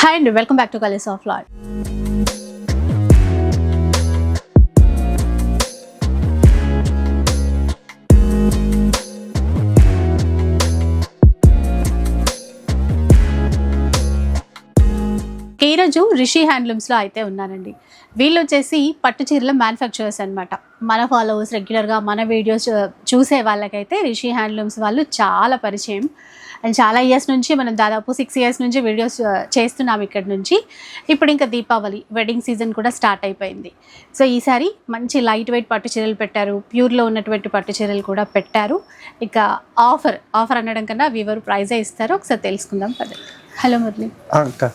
Hi అండి welcome back to college of lord ఈరోజు రిషి హ్యాండ్లూమ్స్లో అయితే ఉన్నానండి వీళ్ళు వచ్చేసి పట్టు చీరల మ్యానుఫ్యాక్చరర్స్ అనమాట మన ఫాలోవర్స్ రెగ్యులర్గా మన వీడియోస్ చూసే వాళ్ళకైతే రిషి హ్యాండ్లూమ్స్ వాళ్ళు చాలా పరిచయం. అండ్ చాలా ఇయర్స్ నుంచి మనం దాదాపు సిక్స్ ఇయర్స్ నుంచి వీడియోస్ చేస్తున్నాం ఇక్కడ నుంచి. ఇప్పుడు ఇంకా దీపావళి వెడ్డింగ్ సీజన్ కూడా స్టార్ట్ అయిపోయింది. సో ఈసారి మంచి లైట్ వెయిట్ పట్టు చీరలు పెట్టారు. ప్యూర్లో ఉన్నటువంటి పట్టు చీరలు కూడా పెట్టారు. ఇక ఆఫర్ ఆఫర్ అనడం కన్నా వివర్ ప్రైజే ఇస్తారు. ఒకసారి తెలుసుకుందాం పదండి హలో మురళి. అక్క.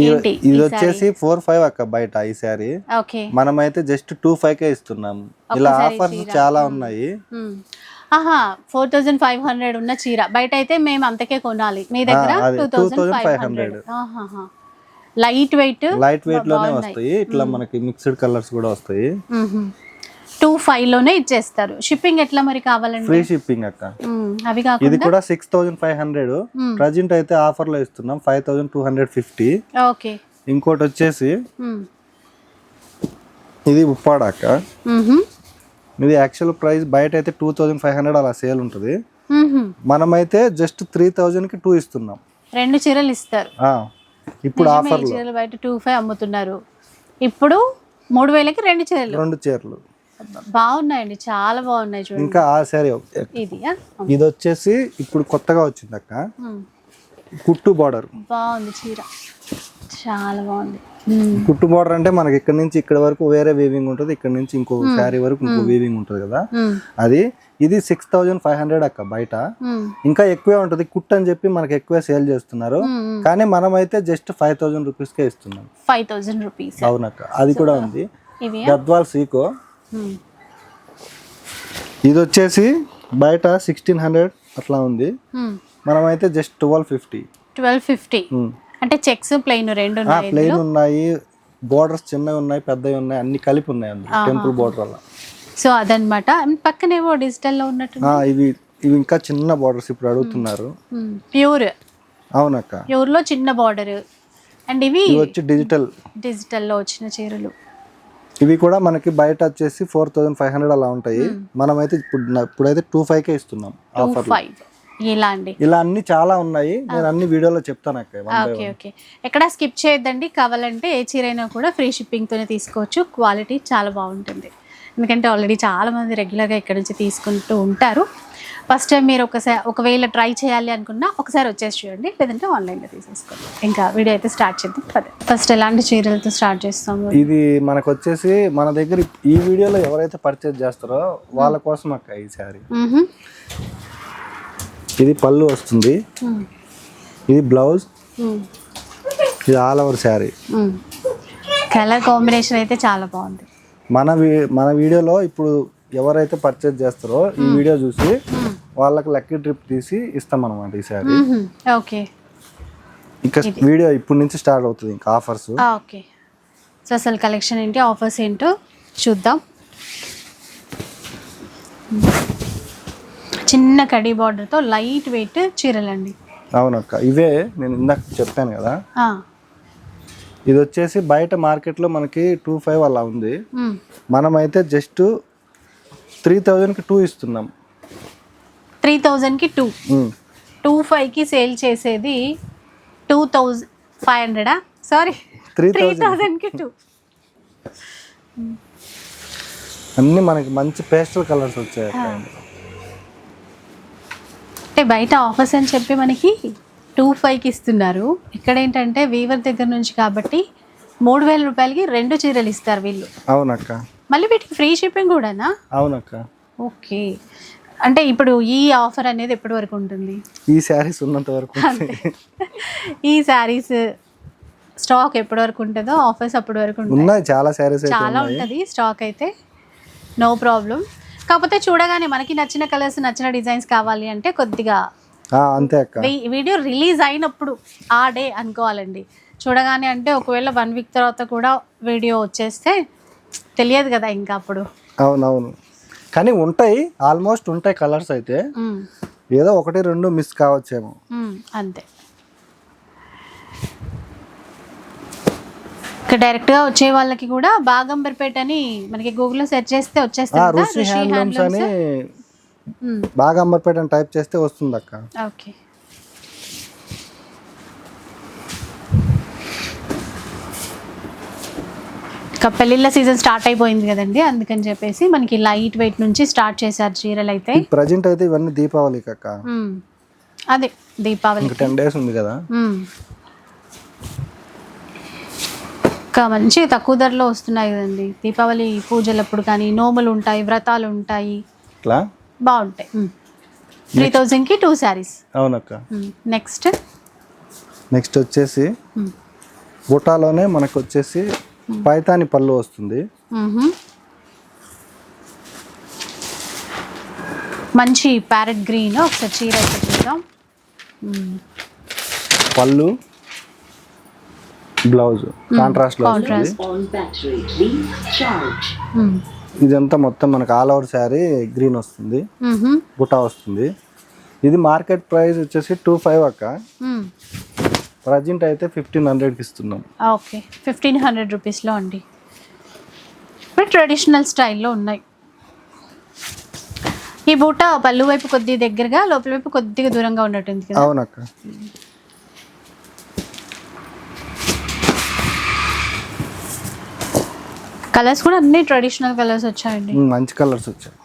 ఇది వచ్చేసి ఫోర్ ఫైవ్ అక్క బయట ఈ సారీ. ఓకే. మనమైతే జస్ట్ టూ ఫైవ్ కే ఇస్తున్నాం. ఇలా ఆఫర్స్ చాలా ఉన్నాయి. ఆహా ఫోర్ థౌజండ్ ఫైవ్ హండ్రెడ్ ఉన్న చీర. బయట అయితే మేము అంతకే కొనాలి. మీ దగ్గర two thousand five hundred light weight light వెయిట్లోనే వస్తాయి. ఇట్లా మనకి మిక్స్డ్ కలర్స్ కూడా వస్తాయి. టూ ఫైవ్లోనే ఇచ్చేస్తారు. షిప్పింగ్ ఎట్లా మరి కావాలండి? ఫ్రీ షిప్పింగ్ అక్క. అవి ఇది కాకుండా కూడా six thousand five hundred. Present అయితే ఆఫర్లో ఇస్తున్నాం five thousand two hundred fifty okay. ఇంకోటి వచ్చేసి. ఇది ఉప్పాడ ఇది యాక్చువల్ ప్రైస్ బయట అయితే టూ థౌజండ్ ఫైవ్ హండ్రెడ్ అలా సేల్ ఉంటుంది. మనమైతే జస్ట్ త్రీ థౌజండ్కి టూ ఇస్తున్నాం. రెండు చీరలు ఇస్తారు. ఇప్పుడు ఆఫర్ చీరలు బయట టూ ఫైవ్ అమ్ముతున్నారు. ఇప్పుడు మూడు వేలకి రెండు చీరలు. రెండు చీరలు. బాగున్నాయండి చాలా బాగున్నాయి చూడండి. ఇంకా ఆ సారీ ఇది ఇది వచ్చేసి ఇప్పుడు కొత్తగా వచ్చింది అక్క కుట్టు బార్డర్ బాగుంది చీర. చాలా బాగుంది. కుట్టు బార్డర్ అంటే మనకి ఇక్కడ నుంచి ఇక్కడ వరకు వేరే వీవింగ్ ఉంటుంది ఇక్కడ నుంచి ఇంకో శారీ వరకు ఇంకో వీవింగ్ ఉంటుంది కదా. మ్మ్. అది ఇది సిక్స్ థౌజండ్ ఫైవ్ హండ్రెడ్ అక్క బయట. ఇంకా ఎక్కువే ఉంటుంది కుట్ అని చెప్పి మనకి ఎక్కువే సేల్ చేస్తున్నారు. కానీ మనమైతే జస్ట్ ఫైవ్ థౌజండ్ రూపీస్కే ఇస్తున్నాం. ఫైవ్ థౌజండ్ రూపీస్ అవునక్క అది కూడా ఉంది. గద్వాల్ సీకో. ఇది వచ్చేసి బయట సిక్స్టీన్ హండ్రెడ్ అట్లా ఉంది. మనమైతే just twelve fifty twelve fifty అంటే చెక్స్ ప్లెయిన్ రెండు ప్లెయిన్ ఉన్నాయి బోర్డర్స్ చిన్నవి ఉన్నాయి పెద్దవి ఉన్నాయి అన్ని కలిపి ఉన్నాయి అందులో టెంపుల్ బోర్డర్ అలా సో అదనమాట. పక్కనేవో డిజిటల్లో ఉన్నట్టు ఆ, ఇవి ఇవి ఇంకా చిన్న బోర్డర్స్ ఇప్పుడు అడుగుతున్నారు. ప్యూర్. అవునక్క. ప్యూర్లో చిన్న బార్డర్. అండ్ ఇవి వచ్చి డిజిటల్. డిజిటల్లో వచ్చిన చీరలు. ఇవి కూడా మనకి బయట వచ్చేసి ఫోర్ థౌసండ్ ఫైవ్ హండ్రెడ్ అలా ఉంటాయి. మనమైతే ఇప్పుడు ఇప్పుడైతే టూ ఫైవ్ కే ఇస్తున్నాం ఆఫర్ ఫైవ్. ఇలా అండి. ఇలా అన్ని చాలా ఉన్నాయి. నేను అన్ని వీడియోలో చెప్తాను అక్క ఓకే. ఓకే. ఎక్కడ స్కిప్ చేయొద్దండి. కావాలంటే ఏ చీర అయినా కూడా ఫ్రీ షిప్పింగ్తోనే తీసుకోవచ్చు. క్వాలిటీ చాలా బాగుంటుంది. ఎందుకంటే ఆల్రెడీ చాలా మంది రెగ్యులర్గా ఇక్కడ నుంచి తీసుకుంటూ ఉంటారు. ఫస్ట్ టైం మీరు ఒకసారి ఒకవేళ ట్రై చేయాలి అనుకున్నా ఒకసారి వచ్చేసి చూడండి. లేదంటే ఆన్లైన్లో తీసేసుకోండి. ఇంకా వీడియో అయితే స్టార్ట్ చేద్దాం. పదే. ఫస్ట్ ఎలాంటి చీరలతో స్టార్ట్ చేస్తాము? ఇది మనకు వచ్చేసి మన దగ్గర ఈ వీడియోలో ఎవరైతే పర్చేజ్ చేస్తారో వాళ్ళ కోసం అక్క ఈ శారీ మ్మ్హ. ఇది పళ్ళు వస్తుంది. ఇది బ్లౌజ్. ఇది all over sari. Colour combination అయితే చాలా బాగుంది. మన మన వీడియోలో ఇప్పుడు ఎవరైతే పర్చేజ్ చేస్తారో ఈ వీడియో చూసి వాళ్ళకి లక్కీ ట్రిప్ తీసి ఇస్తాం అనమాట ఈ శారీ. ఓకే. ఇంకా వీడియో ఇప్పటి నుంచి స్టార్ట్ అవుతుంది ఇంకా ఆఫర్స్ ఓకే. సో అసలు కలెక్షన్ ఏంటి ఆఫర్స్ ఏంటో చూద్దాం. చిన్న కడీ బార్డర్తో లైట్ వెయిట్ చీరలండి. అవునక్క ఇవే నేను ఇందాక చెప్పాను కదా. ఇది వచ్చేసి బయట మార్కెట్లో మనకి టూ ఫైవ్ అలా ఉంది. మనమైతే జస్ట్ త్రీ థౌజండ్కి టూ ఇస్తున్నాం. త్రీ థౌజండ్కి టూ. టూ ఫైవ్కి సేల్ చేసేది టూ థౌజండ్ ఫైవ్ హండ్రెడా సారీ త్రీ థౌజండ్కి టూ అన్ని మనకి మంచి పేస్టల్ కలర్స్ వచ్చాయి. అంటే బయట ఆఫర్స్ అని చెప్పి మనకి టూ ఫైవ్కి ఇస్తున్నారు. ఇక్కడ ఏంటంటే వీవర్ దగ్గర నుంచి కాబట్టి మూడు వేల రూపాయలకి రెండు చీరలు ఇస్తారు వీళ్ళు. అవునక్క. మళ్ళీ వీటికి ఫ్రీ షిప్పింగ్ కూడానా? అవునక్క. ఓకే. అంటే ఇప్పుడు ఈ ఆఫర్ అనేది ఎప్పటి వరకు ఉంటుంది? ఈ శారీస్ ఉన్నంత వరకు ఈ శారీస్ స్టాక్ ఎప్పటి వరకు ఉంటుందో ఆఫర్స్ అప్పటి వరకు ఉంటుంది చాలా శారీస్ చాలా ఉంటుంది స్టాక్ అయితే. No problem. కాకపోతే చూడగానే మనకి నచ్చిన కలర్స్ నచ్చిన డిజైన్స్ కావాలి అంటే కొద్దిగా అంతే అక్క. వీడియో రిలీజ్ అయినప్పుడు ఆ డే అనుకోవాలండి. చూడగానే అంటే ఒకవేళ వన్ వీక్ తర్వాత కూడా వీడియో వచ్చేస్తే తెలియదు కదా ఇంకా అప్పుడు. అవునవును. కానీ ఉంటాయి ఆల్మోస్ట్ ఉంటాయి కలర్స్ అయితే. ఏదో ఒకటి రెండు మిస్ కావచ్చేమో. అంతే. ఇక్కడ డైరెక్ట్గా వచ్చే వాళ్ళకి కూడా బాగంబర్పేట అని మనకి గూగుల్లో సెర్చ్ చేస్తే వచ్చేస్తుంది? హ్యాండ్లూమ్స్ అని టైప్ చేస్తే వస్తుంది అక్క ఓకే ఇంకా పెళ్ళిళ్ళ సీజన్ స్టార్ట్ అయిపోయింది కదండి అందుకని చెప్పేసి మనకి లైట్ వెయిట్ నుంచి స్టార్ట్ చేశారు చీరలు అయితే. ప్రజెంట్ అయితే ఇవన్నీ దీపావళికి అక్క ఉమ్, అదే దీపావళి టెన్ డేస్ ఉంది కదా. మ్మ్. ఇంకా మంచి తక్కువ ధరలో వస్తున్నాయి కదండి. దీపావళి పూజలప్పుడు కానీ నోములు ఉంటాయి వ్రతాలు ఉంటాయి. ఇట్లా బాగుంటాయి. త్రీ థౌజండ్కి టూ శారీస్ అవునక్క. నెక్స్ట్ నెక్స్ట్ వచ్చేసి బుటాలోనే మనకు వచ్చేసి పైతాని పళ్ళు వస్తుంది. మంచి ప్యారెట్ గ్రీన్. ఒకసారి చీర చూద్దాం. పళ్ళు. బ్లౌజ్ కాంట్రాస్ట్లో. Please charge. మ్మ్. ఇదంతా మొత్తం మనకు ఆల్ ఓవర్ శారీ గ్రీన్ వస్తుంది మ్మ్హ. బుటా వస్తుంది ఇది మార్కెట్ ప్రైస్ వచ్చేసి టూ ఫైవ్ అక్క. ప్రజెంట్ అయితే ఫిఫ్టీన్ హండ్రెడ్కి ఇస్తున్నాం ఓకే ఫిఫ్టీన్ హండ్రెడ్ రూపీస్లో అండి ట్రెడిషనల్ స్టైల్లో ఉన్నాయి ఈ బూట పళ్ళు వైపు కొద్దిగా దగ్గరగా లోపల వైపు కొద్దిగా దూరంగా ఉన్నట్టుంది అవునక్క కలర్స్ కూడా అన్ని ట్రెడిషనల్ కలర్స్ వచ్చాయండి. మంచి కలర్స్ వచ్చాయి.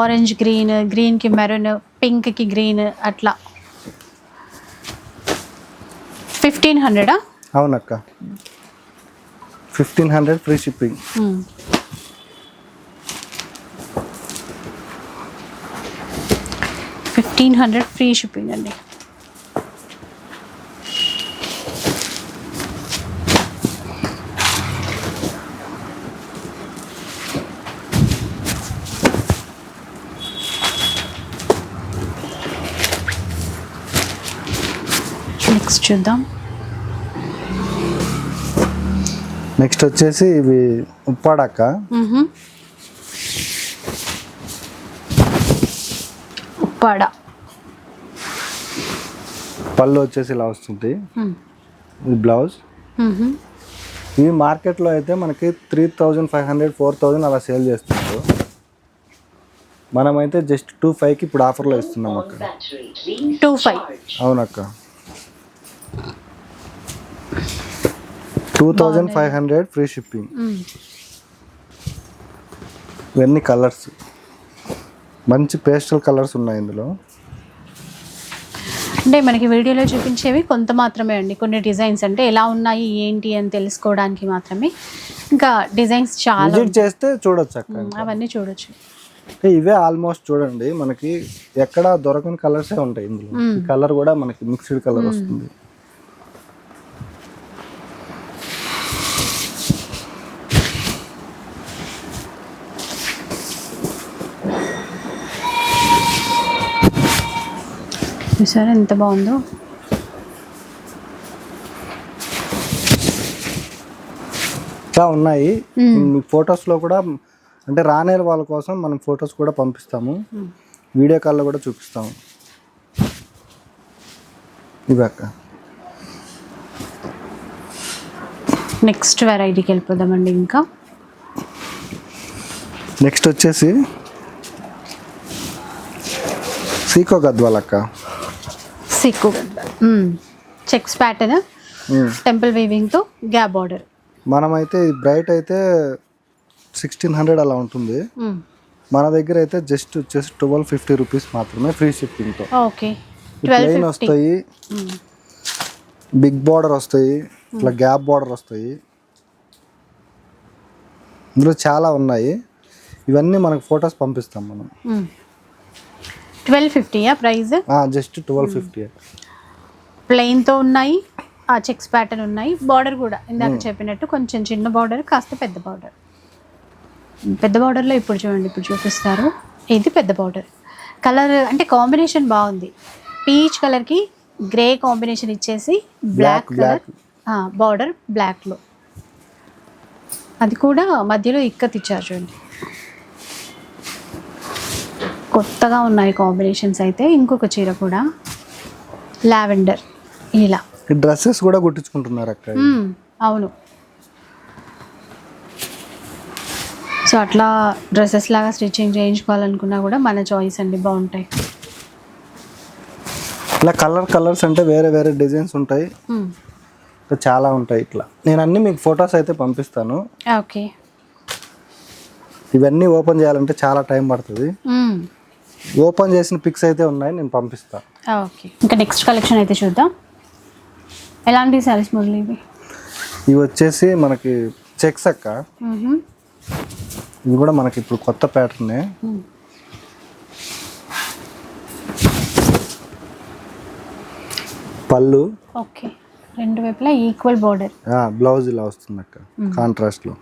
ఆరెంజ్ గ్రీన్ గ్రీన్కి మెరూన్ పింక్కి గ్రీన్ అట్లా. ఫిఫ్టీన్ హండ్రెడా అవునక్క. Fifteen hundred free shipping fifteen hundred free shipping అండి. నెక్స్ట్ చూద్దాం నెక్స్ట్ వచ్చేసి ఇవి ఉప్పాడక్క. ఉప్పాడ పళ్ళు వచ్చేసి ఇలా వస్తుంది. ఇది బ్లౌజ్. ఇవి మార్కెట్లో అయితే మనకి three thousand five hundred four thousand అలా సేల్ చేస్తున్నారు మనమైతే జస్ట్ టూ ఫైవ్కి ఇప్పుడు ఆఫర్లో ఇస్తున్నాం అక్క టూ ఫైవ్. అవునక్క two thousand five hundred free shipping. ఇవన్నీ కలర్స్. మంచి పేస్టల్ కలర్స్ ఉన్నాయి ఇందులో. అంటే మనకి వీడియోలో చూపించేవి కొంత మాత్రమే అండి. కొన్ని డిజైన్స్ అంటే ఎలా ఉన్నాయి ఏంటి అని తెలుసుకోవడానికి మాత్రమే. ఇంకా డిజైన్స్ చాలా విజిట్ చేస్తే చూడొచ్చు అక్క ఉన్నాయి. అవన్నీ చూడొచ్చు. ఇవే ఆల్మోస్ట్ చూడండి మనకి ఎక్కడ దొరకని కలర్సే ఉంటాయి ఇందులో. కలర్ కూడా మనకి మిక్స్డ్ కలర్ వస్తుంది. చూసారా ఎంత బాగుందో? ఇంకా ఉన్నాయి. ఫొటోస్లో కూడా అంటే రానే వాళ్ళ కోసం మనం ఫొటోస్ కూడా పంపిస్తాము. వీడియో కాల్లో కూడా చూపిస్తాము. ఇవి అక్క. నెక్స్ట్ వెరైటీకి వెళ్ళిపోదామండి ఇంకా. నెక్స్ట్ వచ్చేసి సీకో గద్వాల్ అక్క. సిక్కు చెక్స్ ప్యాటర్న్. టెంపుల్ వీవింగ్తో గ్యాప్ బార్డర్ మనమైతే బ్రైట్ అయితే సిక్స్టీన్ హండ్రెడ్ అలా ఉంటుంది. మన దగ్గర అయితే జస్ట్ వచ్చేసి ట్వెల్వ్ ఫిఫ్టీ రూపీస్ మాత్రమే ఫ్రీ షిప్పింగ్తో ఓకే ప్లెయిన్ వస్తాయి. బిగ్ బార్డర్ వస్తాయి. ఇట్లా గ్యాప్ బార్డర్ వస్తాయి. ఇందులో చాలా ఉన్నాయి. ఇవన్నీ మనకు ఫొటోస్ పంపిస్తాం మనం. ట్వెల్వ్ ఫిఫ్టీయా ప్రైస్? Just twelve fifty. ప్లెయిన్తో ఉన్నాయి ఆ చెక్స్ ప్యాటర్న్ ఉన్నాయి. బార్డర్ కూడా ఇందాక చెప్పినట్టు కొంచెం చిన్న బార్డర్ కాస్త పెద్ద బార్డర్ పెద్ద బార్డర్లో ఇప్పుడు చూడండి ఇప్పుడు చూపిస్తారు. ఇది పెద్ద బార్డర్ కలర్ అంటే కాంబినేషన్ బాగుంది. పీచ్ కలర్కి గ్రే కాంబినేషన్ ఇచ్చేసి బ్లాక్ కలర్ బార్డర్ బ్లాక్లో అది కూడా మధ్యలో ఇక్కత్ ఇచ్చారు చూడండి. కొత్తగా ఉన్నాయి కాంబినేషన్స్ అయితే ఇంకొక చీర కూడా. లావెండర్ ఇలా డ్రెస్సెస్ కూడా కుట్టించుకుంటున్నారు అక్కడ. అవును. సో అట్లా డ్రెస్సెస్ లాగా స్టిచ్చింగ్ చేయించుకోవాలనుకున్నా కూడా మన చాయిస్ అండి బాగుంటాయి. ఇలా కలర్ కలర్స్ అంటే వేరే వేరే డిజైన్స్ ఉంటాయి. చాలా ఉంటాయి ఇట్లా. నేను అన్ని మీకు ఫొటోస్ అయితే పంపిస్తాను. ఓకే. ఇవన్నీ ఓపెన్ చేయాలంటే చాలా టైం పడుతుంది. ఓపెన్ చేసిన పిక్స్ అయితే ఉన్నాయి నేను పంపిస్తాను ఓకే. ఇంకా నెక్స్ట్ కలెక్షన్ అయితే చూద్దాం. ఎలాంటి సారీస్ మొదలు ఇవి? ఇవి వచ్చేసి మనకి చెక్స్ అక్క. ఇవి కూడా మనకి ఇప్పుడు కొత్త ప్యాటర్నే. పళ్ళు. ఓకే. రెండు వైపులా ఈక్వల్ బార్డర్. బ్లౌజ్ ఇలా వస్తుంది అక్క కాంట్రాస్ట్లో.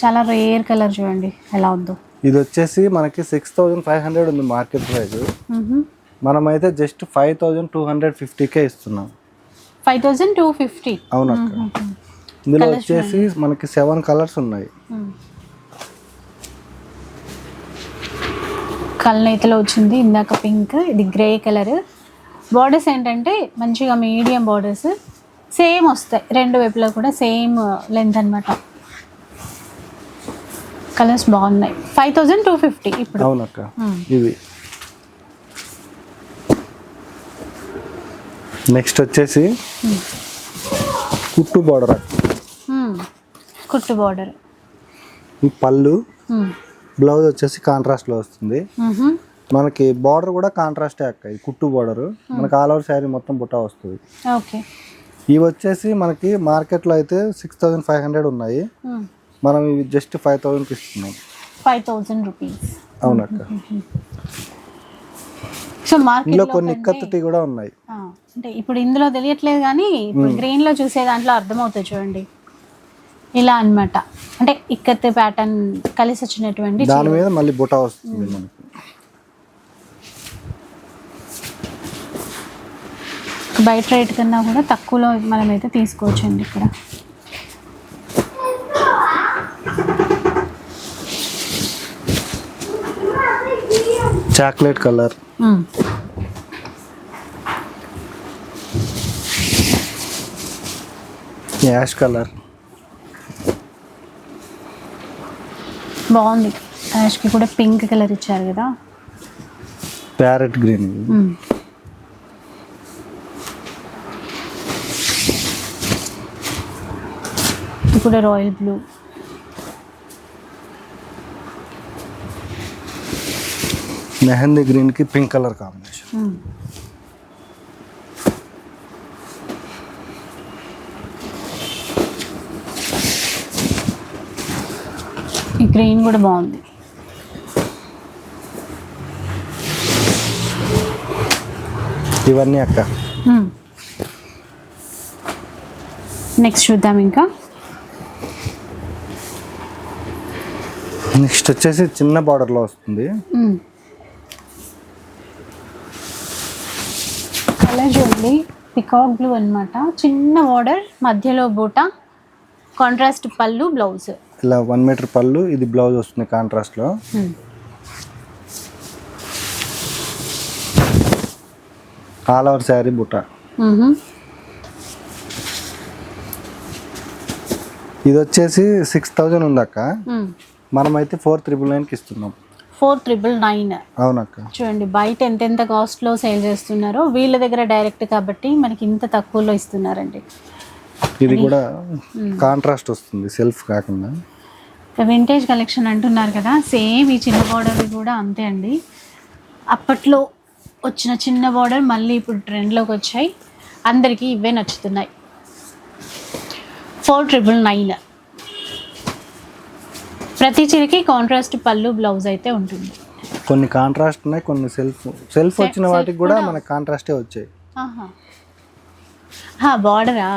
చాలా రేర్ కలర్ చూడండి ఎలా ఉందో. ఇది వచ్చేసి మనకి సిక్స్ థౌజండ్ ఫైవ్ హండ్రెడ్ ఉంది మార్కెట్ ప్రైస్. మనమైతే just five thousand two hundred fifty K ఇస్తున్నాం. ఫైవ్ థౌజండ్ టూ ఫిఫ్టీ అవునక్క ఇందులో వచ్చేసి మనకి సెవెన్ కలర్స్ ఉన్నాయి. కళ్ళనైతలో వచ్చింది ఇందాక పింక్ ఇది గ్రే కలర్ బార్డర్స్ ఏంటంటే మంచిగా మీడియం బార్డర్స్ సేమ్ వస్తాయి రెండు వైపులా కూడా సేమ్ లెంత్ అనమాట కలర్స్ బాగున్నాయి. ఫైవ్ థౌజండ్ టూ ఫిఫ్టీ ఇప్పుడు. అవునక్క. ఇవి. నెక్స్ట్ వచ్చేసి కుట్టు బార్డర్. కుట్టు బార్డర్. ఈ పళ్ళు. బ్లౌజ్ వచ్చేసి కాంట్రాస్ట్లో వస్తుంది. మనకి బార్డర్ కూడా కాంట్రాస్టే అక్క ఇది కుట్టు బార్డర్. మనకి ఆల్ ఓవర్ శారీ మొత్తం బుట్ట వస్తుంది. ఓకే. ఇవి వచ్చేసి మనకి మార్కెట్లో అయితే సిక్స్ థౌజండ్ ఫైవ్ హండ్రెడ్ ఉన్నాయి. మనం ఇవి జస్ట్ ఫైవ్ థౌజండ్కి ఇస్తున్నాం. ఫైవ్ థౌజండ్ రూపీస్ అవునక్క. సో ఇందులో కొన్ని ఇక్కత్తి కూడా ఉన్నాయి. అంటే ఇప్పుడు ఇందులో తెలియట్లేదు కానీ ఇప్పుడు గ్రీన్లో చూసే దాంట్లో అర్థమవుతుంది చూడండి. ఇలా అన్నమాట. అంటే ఇక్కత్ ప్యాటర్న్ కలిసి వచ్చినటువంటి దాని మీద మళ్ళీ బుట్ట వస్తుంది మనకి. బయట రేట్ కన్నా కూడా తక్కువలో మనమైతే తీసుకోవచ్చండి ఇక్కడ. Chocolate colour. Ash colour. బాగుంది. యాష్కి కూడా పింక్ కలర్ ఇచ్చారు కదా. Parrot green. ఇది కూడా రాయల్ బ్లూ. మెహందీ గ్రీన్కి పింక్ కలర్ కాంబినేషన్. మ్మ్. ఈ గ్రీన్ కూడా బాగుంది. ఇవన్నీ అక్క. నెక్స్ట్ చూద్దాం ఇంకా. నెక్స్ట్ వచ్చేసి చిన్న border లో వస్తుంది కలర్ చూడండి పికాక్ బ్లూ అన్నమాట. చిన్న బార్డర్ మధ్యలో బూట కాంట్రాస్ట్ పళ్ళు బ్లౌజ్ ఇలా వన్ మీటర్ పళ్ళు ఇది బ్లౌజ్ వస్తుంది కాంట్రాస్ట్లో. ఆల్ ఓవర్ శారీ బుట్ట ఇది వచ్చేసి సిక్స్ థౌజండ్ ఉంది అక్క మనమైతే ఫోర్ త్రిబుల్ నైన్కి ఇస్తున్నాం. Four triple nine. అవునక్క. చూడండి బయట ఎంతెంత కాస్ట్లో సేల్ చేస్తున్నారో వీళ్ళ దగ్గర డైరెక్ట్ కాబట్టి మనకి ఇంత తక్కువలో ఇస్తున్నారండి. ఇది కూడా కాంట్రాస్ట్ వస్తుంది సెల్ఫ్ కాకుండా. వింటేజ్ కలెక్షన్ అంటున్నారు కదా సేమ్ ఈ చిన్న బార్డర్ కూడా అంతే అండి. అప్పట్లో వచ్చిన చిన్న బార్డర్ మళ్ళీ ఇప్పుడు ట్రెండ్లోకి వచ్చాయి. అందరికీ ఇవే నచ్చుతున్నాయి. Four triple nine. ప్రతి చీరకి కాంట్రాస్ట్ పళ్ళు బ్లౌజ్ అయితే ఉంటుంది. కొన్ని కాంట్రాస్ట్ ఉన్నాయి కొన్ని సెల్ఫ్ సెల్ఫ్ వచ్చిన వాటికి కూడా మనకి కాంట్రాస్టే వచ్చాయి. బార్డరా.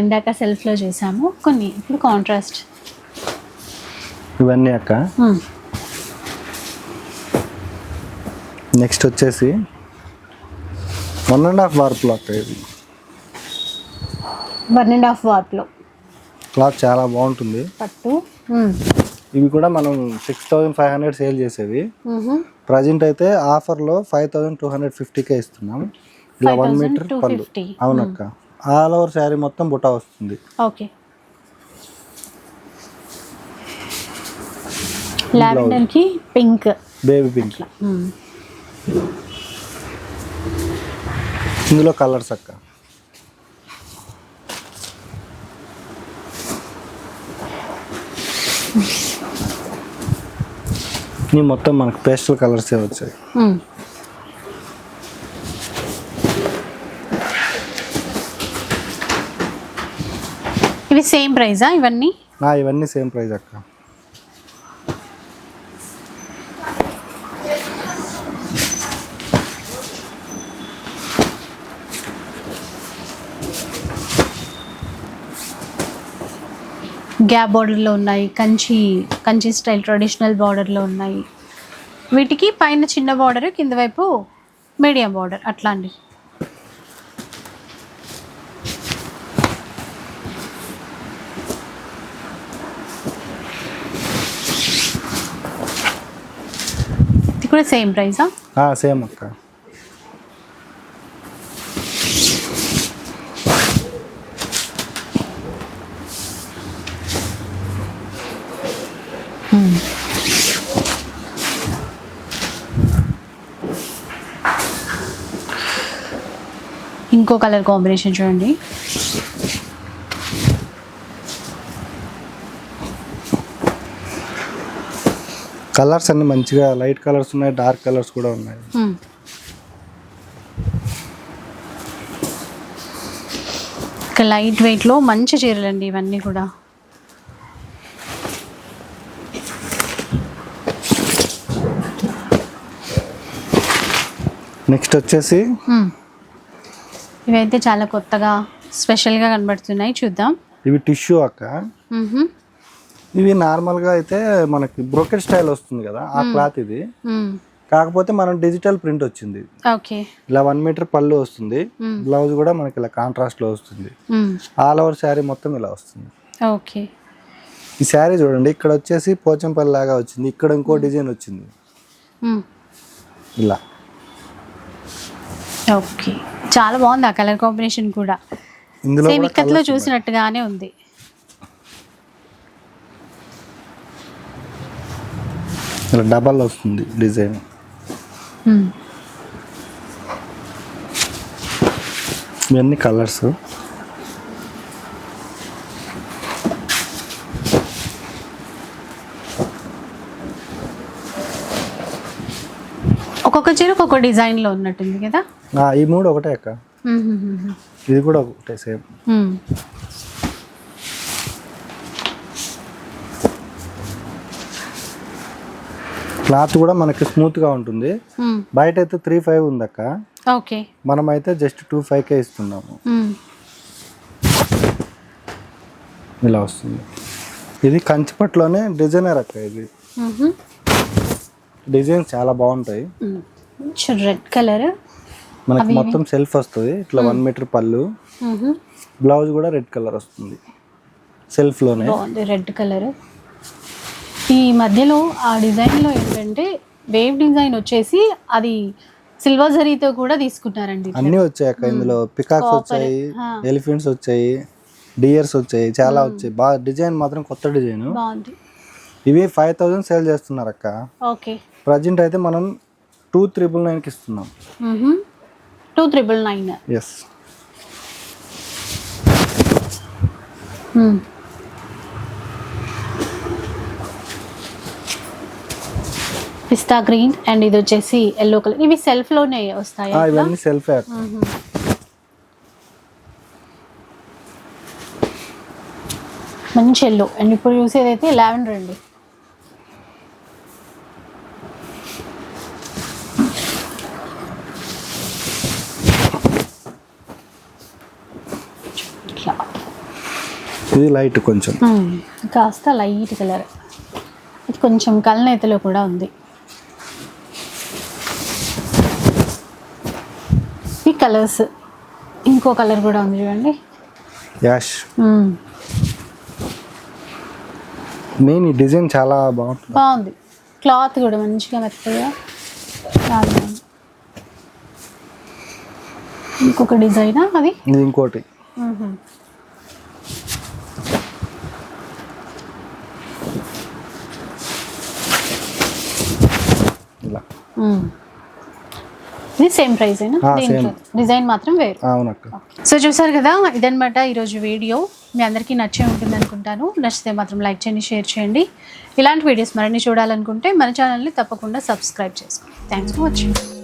ఇందాక సెల్ఫ్లో చూసాము కొన్ని ఇప్పుడు కాంట్రాస్ట్ ఇవన్నీ అక్క. నెక్స్ట్ వచ్చేసి వన్ అండ్ హాఫ్ వార్పులు అక్క ఇది. వన్ అండ్ హాఫ్ వార్ప్లో క్లాత్ చాలా బాగుంటుంది. పట్టు. ఇవి కూడా మనం six thousand five hundred sale చేసేవి. ప్రజెంట్ అయితే ఆఫర్లో ఫైవ్ థౌజండ్ టూ హండ్రెడ్ ఫిఫ్టీకే ఇస్తున్నాం. ఇలా వన్ మీటర్ పళ్ళు. 5,250. అవునక్క. ఆల్ ఓవర్ శారీ మొత్తం బుట్ట వస్తుంది. ఓకే. పింక్. బేబీ పింక్ ఇందులో కలర్స్ అక్క. ఈ మొత్తం మనకు పేస్టల్ కలర్స్ వచ్చాయి? ఇవి సేమ్ ప్రైజా ఇవన్నీ? ఇవన్నీ సేమ్ ప్రైస్ అక్క. గ్యాప్ బార్డర్లో ఉన్నాయి కంచి కంచి స్టైల్ ట్రెడిషనల్ బార్డర్లో ఉన్నాయి. వీటికి పైన చిన్న బార్డర్ కింద వైపు మీడియం బార్డర్ అట్లా అండి ఇది కూడా సేమ్ ప్రైసా? సేమ్ అక్క. ఇంకో కలర్ కాంబినేషన్ చూడండి. కలర్స్ అన్ని మంచిగా లైట్ కలర్స్ ఉన్నాయి డార్క్ కలర్స్ కూడా ఉన్నాయి. లైట్ వెయిట్లో మంచి చీరలండి ఇవన్నీ కూడా. నెక్స్ట్ వచ్చేసి. ఇవైతే చాలా కొత్తగా స్పెషల్గా కనబడుతున్నాయి. చూద్దాం. ఇవి టిష్యూ అక్క. ఇవి నార్మల్గా అయితే మనకి బ్రోకెట్ స్టైల్ వస్తుంది కదా ఆ క్లాత్ ఇది. కాకపోతే మనం డిజిటల్ ప్రింట్ వచ్చింది. ఓకే. ఇలా వన్ మీటర్ పళ్ళు వస్తుంది. బ్లౌజ్ కూడా మనకి ఇలా కాంట్రాస్ట్లో వస్తుంది. ఆల్ ఓవర్ శారీ మొత్తం ఇలా వస్తుంది. ఓకే. ఈ శారీ చూడండి ఇక్కడ వచ్చేసి పోచంపల్లి లాగా వచ్చింది. ఇక్కడ ఇంకో డిజైన్ వచ్చింది. ఇలా. ఓకే. చాలా బాగుంది ఆ కలర్ కాంబినేషన్ కూడా సేమ్ ఇక్కత్లో. చూసినట్టుగానే ఉంది ఇలా డబల్ వస్తుంది డిజైన్. ఇవన్నీ కలర్స్ ఒక్కొక్క చీర ఒక్కొక్క డిజైన్లో ఉన్నట్టుంది కదా? ఈ మూడు ఒకటే అక్క. ఇది కూడా ఒకటే సేమ్. క్లాత్ కూడా మనకి స్మూత్గా ఉంటుంది. బయట అయితే త్రీ ఫైవ్ ఉంది అక్క ఓకే. మనం అయితే జస్ట్ టూ ఫైవ్ కే ఇస్తున్నాము. ఇలా వస్తుంది. ఇది కంచిపట్లోనే డిజైనర్ అక్క ఇది. మ్హూ. డిజైన్ చాలా బాగుంటాయి. Red colour. మనకి మొత్తం సెల్ఫ్ వస్తుంది. ఇట్లా వన్ మీటర్ పళ్ళు. బ్లౌజ్ కూడా రెడ్ కలర్ వస్తుంది. సెల్ఫ్లోనే బాగుంది రెడ్ కలర్. ఈ మధ్యలో ఆ డిజైన్లో ఏంటంటే వేవ్ డిజైన్ వచ్చేసి అది సిల్వర్ జరీతో కూడా తీసుకున్నారండి అన్నీ వచ్చాయి అక్క ఇందులో. పికాక్స్ వచ్చాయి. ఎలిఫెంట్స్ వచ్చాయి డియర్స్ వచ్చాయి చాలా వచ్చాయి. బాగా డిజైన్ మాత్రం కొత్త డిజైన్. ఇవి ఫైవ్ థౌజండ్ సేల్ చేస్తున్నారు అక్క. ఓకే. ప్రజెంట్ అయితే మనం టూ త్రిబుల్ నైన్కి ఇస్తున్నాం. Two triple nine. ఎస్ పిస్తా గ్రీన్ అండ్ ఇది వచ్చేసి ఎల్లో కలర్. ఇవి సెల్ఫ్లోనే వస్తాయి ఇవన్నీ సెల్ఫ్ మంచి ఎల్లో. అండ్ ఇప్పుడు చూసేది అయితే లావెండర్ అండి. ఇది లైట్ కొంచెం. కాస్త లైట్ కలర్. ఇది కొంచెం కలనేతలో కూడా ఉంది. ఈ కలర్స్ ఇంకో కలర్ కూడా ఉంది చూడండి. యాష్. మెయిన్ ఈ డిజైన్ చాలా బాగుంటుంది. బాగుంది. క్లాత్ కూడా మంచిగా మెత్తగా చాలా బాగుంది ఇంకొక డిజైనా అది? ఇంకోటి. ఇది సేమ్ ప్రైస్ డిజైన్ మాత్రం వేరు. అవునక్క. సో చూసారు కదా ఇదనమాట ఈరోజు వీడియో. మీ అందరికీ నచ్చే ఉంటుంది అనుకుంటాను నచ్చితే మాత్రం లైక్ చేయండి షేర్ చేయండి. ఇలాంటి వీడియోస్ మరిన్ని చూడాలనుకుంటే మన ఛానల్ని తప్పకుండా సబ్స్క్రైబ్ చేసుకోండి. Thanks for watching